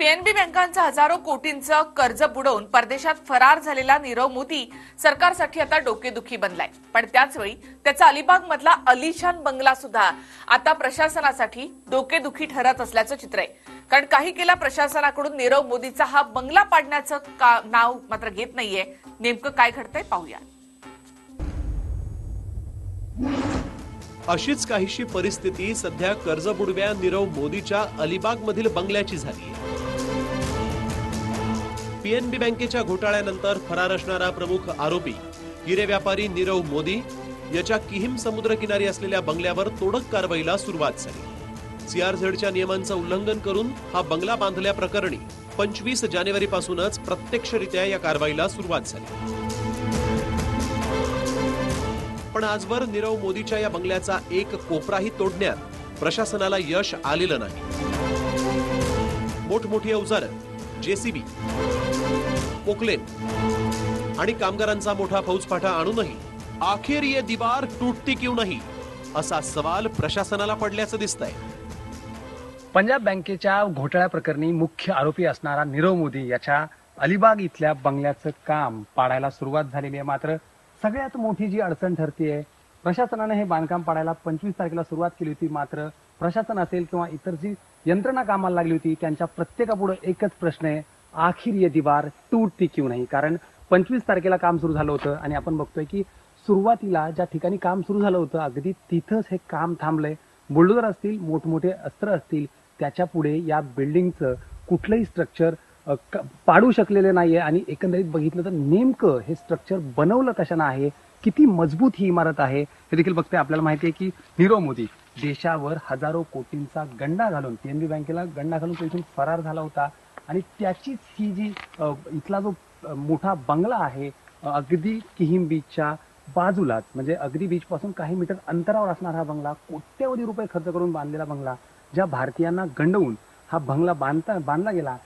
PNB बँकांचं हजारो कोटींचं कर्ज बुडवून परदेशात फरार झालेला नीरव मोदी सरकारसाठी आता डोकेदुखी बनलाय. पण त्याचवेळी त्याचा अलिबाग मधला अलिशान बंगला सुद्धा आता प्रशासनासाठी डोकेदुखी ठरत असल्याचं चित्र आहे. कारण काही केला प्रशासनाकडून नीरव मोदीचा हा बंगला पाडण्याचं का- नाव मात्र घेत नाहीये. नेमकं काय घडतंय पाहूया अशीच काहीशी परिस्थिती सध्या कर्जबुडव्या नीरव मोदीच्या अलिबाग मधील बंगल्याची झाली पीएनबी बँकेच्या घोटाळ्यानंतर फरार असणारा प्रमुख आरोपी हिरे व्यापारी नीरव मोदी याच्या किहिम समुद्रकिनारी असलेल्या बंगल्यावर तोडक कारवाईला सुरुवात झाली. सीआरझेडच्या नियमांचं उल्लंघन करून हा बंगला बांधल्या प्रकरणी पंचवीस जानेवारी पासूनच प्रत्यक्षरित्या या कारवाईला सुरुवात झाली. पण आजवर नीरव मोदीच्या या बंगल्याचा एक कोपराही तोडण्यात प्रशासनाला यश आलेलं नाही. मोठमोठी अवजारं जेसीबी पोकलेन. आणि कामगारांचा मोठा फौजफाटा आणूनही अखेर ये दिवार तुटती क्यू नाही असा सवाल प्रशासनाला पडल्याचं दिसतंय. पंजाब बँकेच्या घोटाळ्या प्रकरणी मुख्य आरोपी असणारा नीरव मोदी याच्या अलिबाग इथल्या बंगल्याचं काम पाडायला सुरुवात झालेली आहे. मात्र सगळ्यात मोठी जी अडचण ठरतीये प्रशासनाने हे बांधकाम पाडायला पंचवीस तारखेला सुरुवात केली होती. मात्र प्रशासन असेल किंवा इतर जी यंत्रणा कामाला लागली होती त्यांच्या प्रत्येकापुढे एकच प्रश्न आहे आखिर ये दीवार तुटती क्यों नाही? कारण पंचवीस तारखेला काम सुरू झालं होतं आणि आपण बघतोय की सुरुवातीला ज्या ठिकाणी काम सुरू झालं होतं अगदी तिथंच हे काम थांबलंय. बुलडोजर असतील मोठमोठे अस्त्र असतील त्याच्या पुढे या बिल्डिंगचं कुठलंही स्ट्रक्चर पाडू शकलेले नाहीये आणि एकंदरीत बघितलं तर नेमकं हे स्ट्रक्चर बनवलं कशानं आहे? किती मजबूत ही इमारत आहे? हे देखील बघते आपल्याला माहिती आहे की नीरव मोदी देशावर हजारो कोटींचा गंडा घालून पीएनबी बँकेला गंडा घालून तो इथून फरार झाला होता. आणि त्याचीच ही जी इथला जो मोठा बंगला आहे अगदी किहिम बीचच्या बाजूलाच म्हणजे अगदी बीच पासून काही मीटर अंतरावर असणारा हा बंगला कोट्यवधी रुपये खर्च करून बांधलेला बंगला ज्या भारतीयांना गंडवून हा बंगला बांधता बांधला गेला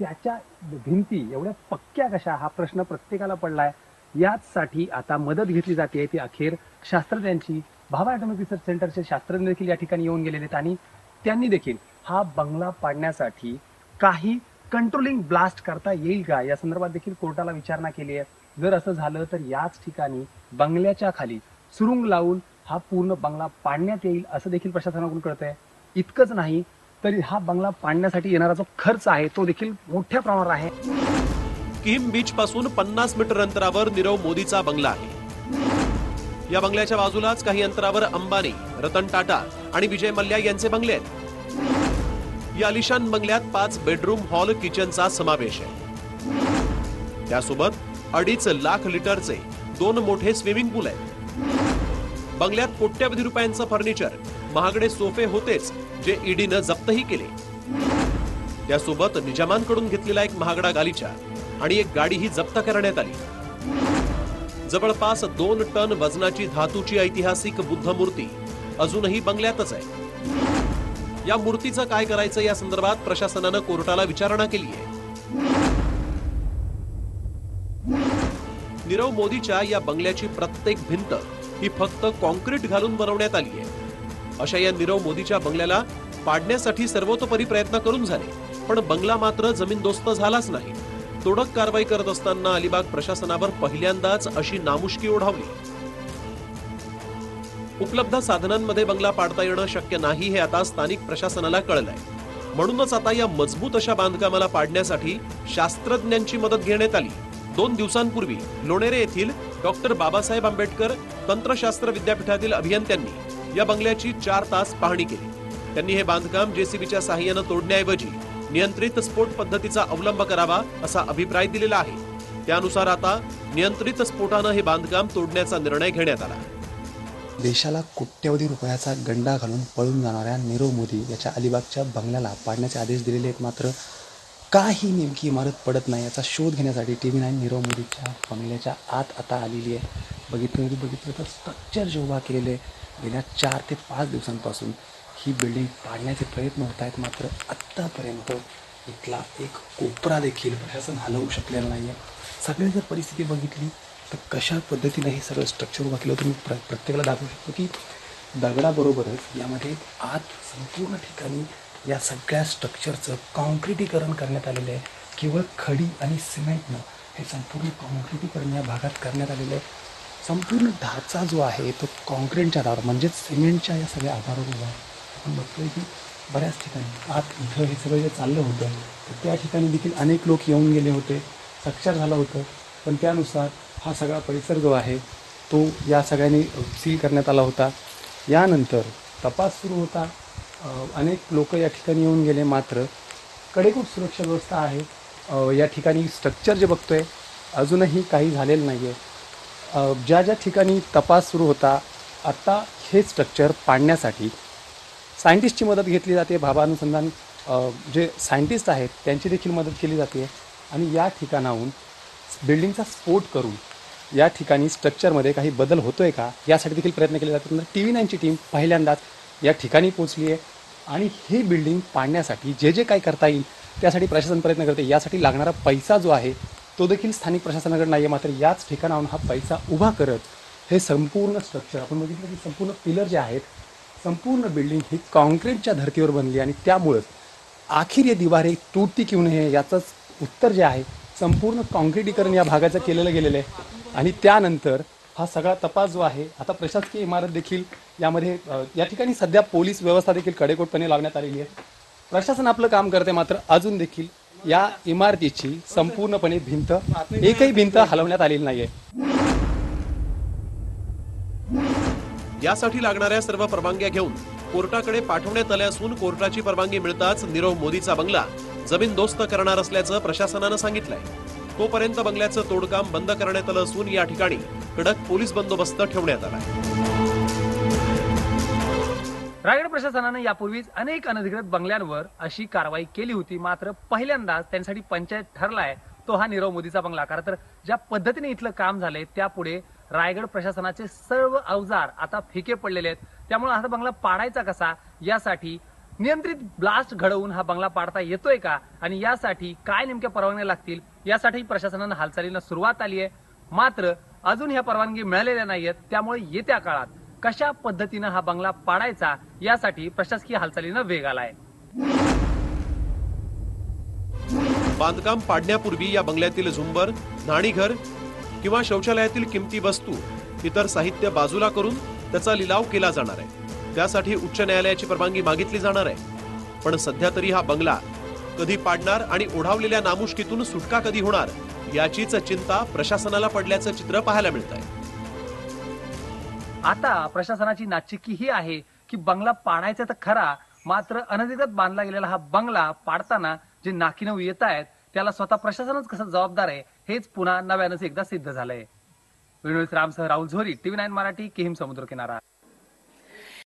त्याच्या भिंती एवढ्या पक्क्या कशा हा प्रश्न प्रत्येकाला पडलाय. याचसाठी आता मदत घेतली जाते ती अखेर शास्त्रज्ञांची. भाभा ॲटॉमिक रिसर्च सेंटरचे शास्त्रज्ञ देखील या ठिकाणी येऊन गेलेले आहेत आणि त्यांनी देखील हा बंगला पाडण्यासाठी काही कंट्रोलिंग ब्लास्ट करता येईल का? या संदर्भात देखील कोर्टाला विचारणा केली आहे. जर असं झालं तर याच ठिकाणी बंगल्याच्या खाली सुरुंग लावून हा पूर्ण बंगला पाडण्यात येईल असं देखील प्रशासनाकडून कळतंय. इतकंच नाही तरी हा बंगला पाडण्यासाठी येणारा जो खर्च आहे तो देखील मोठ्या प्रमाणावर आहे. किम बीच पासून पन्नास मीटर अंतरावर नीरव मोदीचा बंगला आहे. या बंगल्याच्या बाजूलाच काही अंतरावर अंबानी रतन टाटा आणि विजय मल्ल्या यांचे बंगले आहेत. या आलिशान बंगल्यात पाच बेडरूम हॉल किचनचा समावेश आहे. त्यासोबत अडीच लाख लिटरचे दोन मोठे स्विमिंग पूल आहेत. बंगल्यात कोट्यवधी रुपयांचं फर्निचर महागडे सोफे होतेच जे ईडीनं जप्तही केले. त्यासोबत निजामांकडून घेतलेला एक महागडा गालिचा आणि एक गाडीही जप्त करण्यात आली. जवळपास दोन टन वजनाची धातूची ऐतिहासिक बुद्ध मूर्ती अजूनही बंगल्यातच आहे. या मूर्तीचं काय करायचं या संदर्भात प्रशासनानं कोर्टाला विचारणा केली आहे नीरव मोदीच्या या बंगल्याची प्रत्येक भिंत ही फक्त कॉन्क्रीट घालून बनवण्यात आली आहे. अशा या नीरव मोदीच्या बंगल्याला पाडण्यासाठी सर्वतोपरी प्रयत्न करून झाले पण बंगला मात्र जमीनदोस्त झालाच नाही. तोडक कारवाई करत असताना अलिबाग प्रशासनावर पहिल्यांदाच अशी नामुष्की ओढावली. उपलब्ध साधनांमध्ये बंगला पाडता येणं शक्य नाही हे आता स्थानिक प्रशासनाला कळलंय. म्हणूनच आता या मजबूत अशा बांधकामाला पाडण्यासाठी शास्त्रज्ञांची मदत घेण्यात आली. दोन दिवसांपूर्वी लोणेरे येथील डॉक्टर बाबासाहेब आंबेडकर तंत्रशास्त्र विद्यापीठातील अभियंत्यांनी या बंगल्याची चार तास पाहणी केली. त्यांनी हे बांधकाम जेसीबीच्या सहाय्यानं तोडण्याऐवजी नियंत्रित स्फोट पद्धतीचा अवलंब करावा असा अभिप्राय दिलेला आहे. त्यानुसार आता नियंत्रित स्फोटानं हे बांधकाम तोडण्याचा निर्णय घेण्यात आला. देशाला कोट्यवधी रुपयाचा गंडा घालून पळून जाणाऱ्या नीरव मोदी याच्या अलिबागच्या बंगल्याला पाडण्याचे आदेश दिलेले आहेत. मात्र का ही नेमकी इमारत पडत नाही याचा शोध घेण्यासाठी टी व्ही नाईन नीरव मोदीच्या बंगल्याच्या आत आता आलेली आहे. बघितलं बघितलं तर स्ट्रक्चर जे उभा केलेले गेल्या चार ते पाच दिवसांपासून ही बिल्डिंग पाडण्याचे प्रयत्न होत आहेत. मात्र आत्तापर्यंत इथला एक कोपरा देखील प्रशासन हलवू शकलेला नाही आहे सगळी जर परिस्थिती बघितली तर कशा पद्धतीने हे सगळं स्ट्रक्चर उभा केलं होतं मी प्र प्रत्येकाला दाखवू शकतो की दगडाबरोबरच यामध्ये आत संपूर्ण ठिकाणी या सगळ्या स्ट्रक्चरचं काँक्रिटीकरण करण्यात आलेलं आहे. केवळ खडी आणि सिमेंटनं हे संपूर्ण काँक्रिटीकरण या भागात करण्यात आलेलं आहे. संपूर्ण ढाचा जो आहे तो कॉन्क्रीटच्या आधारावर म्हणजेच सिमेंटच्या या सगळ्या आधारावर उभा आहे. आपण बघतोय की बऱ्याच ठिकाणी आत इथं हे सगळं जे चाललं होतं तर त्या ठिकाणी देखील अनेक लोक येऊन गेले होते साक्षर झालं होतं. पण त्यानुसार हा सगळा परिसर जो आहे तो या सगळ्यांनी सील करण्यात आला होता. यानंतर तपास सुरू होता. अनेक लोक या ठिकाणी येऊन गेले मात्र कडेकूट सुरक्षा व्यवस्था आहे. या ठिकाणी स्ट्रक्चर जे बघतोय अजूनही काही झालेलं नाही आहे ज्या ज्या ठिकाणी तपास सुरू होता आत्ता हे स्ट्रक्चर पाडण्यासाठी सायंटिस्टची मदत घेतली जाते. भाभा अनुसंधान जे सायंटिस्ट आहेत त्यांची देखील मदत केली जाते. आणि या ठिकाणाहून बिल्डिंगचा स्फोट करून या ठिकाणी स्ट्रक्चरमध्ये काही बदल होतोय का? यासाठी देखील प्रयत्न केले जातात. नंतर टी व्ही नाईनची टीम पहिल्यांदाच या ठिकाणी पोचली आहे. आणि ही बिल्डिंग पाडण्यासाठी जे जे काय करता येईल त्यासाठी प्रशासन प्रयत्न करते. यासाठी लागणारा पैसा जो आहे तो देखील स्थानिक प्रशासनाकडे नाही आहे मात्र याच ठिकाणाहून हा पैसा उभा करत हे संपूर्ण स्ट्रक्चर आपण बघितलं की संपूर्ण पिलर जे आहेत संपूर्ण बिल्डिंग ही कॉन्क्रीटच्या धर्तीवर बनली आणि त्यामुळंच आखिर ये दीवार तुटती किंवा नाही याचंच उत्तर जे आहे संपूर्ण काँक्रीटीकरण या भागाचं केलेलं गेलेलं आहे. आणि त्यानंतर हा सगळा तपास जो आहे आता प्रशासकीय इमारत देखील यामध्ये या ठिकाणी सध्या पोलीस व्यवस्था देखील कडेकोटपणे लावण्यात आलेली आहे. प्रशासन आपलं काम करते मात्र अजून देखील या इमारतीची संपूर्णपणे भिंत एकही भिंत हलवण्यात आलेली नाहीये. यासाठी लागणाऱ्या सर्व परवानग्या घेऊन कोर्टाकडे पाठवण्यात आल्या असून कोर्टाची परवानगी मिळताच नीरव मोदीचा बंगला जमीन दोस्त करणार असल्याचं प्रशासनानं सांगितलंय. तोपर्यंत बंगल्याचं तोडकाम बंद करण्यात आलं असून या ठिकाणी कडक पोलीस बंदोबस्त ठेवण्यात आला रायगड प्रशासनानं यापूर्वीच अनेक अनधिकृत बंगल्यांवर अशी कारवाई केली होती. मात्र पहिल्यांदाच त्यांसाठी पंचायत ठरलाय तो हा नीरव मोदीचा बंगला. खरं तर ज्या पद्धतीने इथलं काम झालंय त्यापुढे रायगड प्रशासनाचे सर्व अवजार आता फिके पडलेले आहेत. त्यामुळे हा बंगला पाडायचा कसा? यासाठी नियंत्रित ब्लास्ट घडवून हा बंगला पाडता येतोय का? आणि यासाठी काय नेमक्या परवानग्या लागतील? यासाठी प्रशासनानं हालचालीला सुरुवात आली आहे. मात्र अजून ह्या परवानगी मिळालेल्या नाहीयेत. त्यामुळे येत्या काळात कशा पद्धतीनं हा बंगला पाडायचा यासाठी प्रशासकीय हालचालीनं वेग आलाय. बांधकाम पाडण्यापूर्वी या बंगल्यातील झुंबर नाणीघर किंवा शौचालयातील किमती वस्तू इतर साहित्य बाजूला करून त्याचा लिलाव केला जाणार आहे. त्यासाठी उच्च न्यायालयाची परवानगी मागितली जाणार आहे. पण सध्या तरी हा बंगला कधी पाडणार आणि ओढावलेल्या नामुष्कीतून सुटका कधी होणार याचीच चिंता प्रशासनाला पडल्याचं चित्र पाहायला मिळत आहे आता प्रशासनाची नाचिकी ही आहे की बंगला पाडायचा तर खरा मात्र अनधिकृत बांधला गेलेला हा बंगला पाडताना जे नाकीनऊ येत आहेत त्याला स्वतः प्रशासनच कसं जबाबदार आहे हेच पुन्हा नव्यानंच एकदा सिद्ध झालंय. विनोद रामसह राहुल झोरी टीव्ही नाईन मराठी किहिम समुद्र किनारा